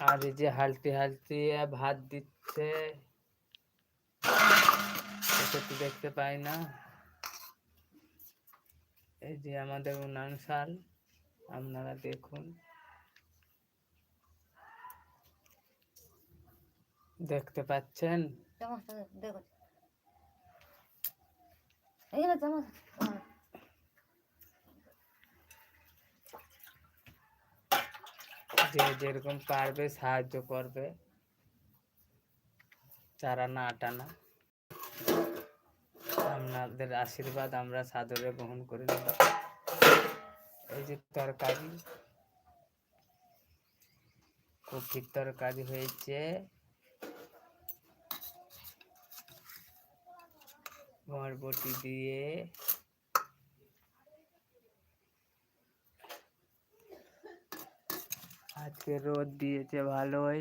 আর এই যে হালতি হালতি ভাত দিচ্ছে। তো দেখতে পাই না। এই যে আমাদের উনান শাল আপনারা দেখুন। দেখতে পাচ্ছেন? চামচটা দে- দেখো এই না চামচ আমার। যে যেরকম পারবে, সাহায্য করবে। চারা না আটানা আপনাদের আশীর্বাদ আমরা সাদরে গ্রহণ করে নেব। এই যে তরকারি কপির তরকারি হয়েছে। বরবটি দিয়ে আজকে রোদ দিয়েছে ভালোই।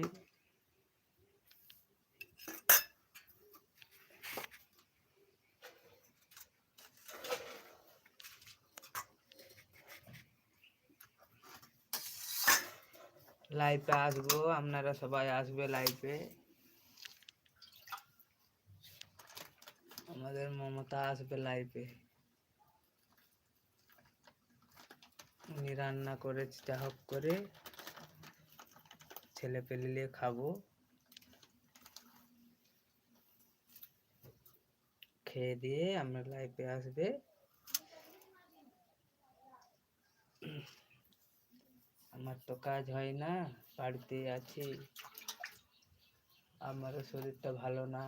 লাইভে আসব, আপনারা সবাই আসবে লাইভে আমাদের মমতা আসবে লাইভে উনি রান্না করে যা করে। ছেলে পেলে খাব। খেয়ে দিয়ে আমরা লাইফে আসবে। আমার তো কাজ হয় না বাড়িতে আছি। আমারও শরীরটা ভালো না।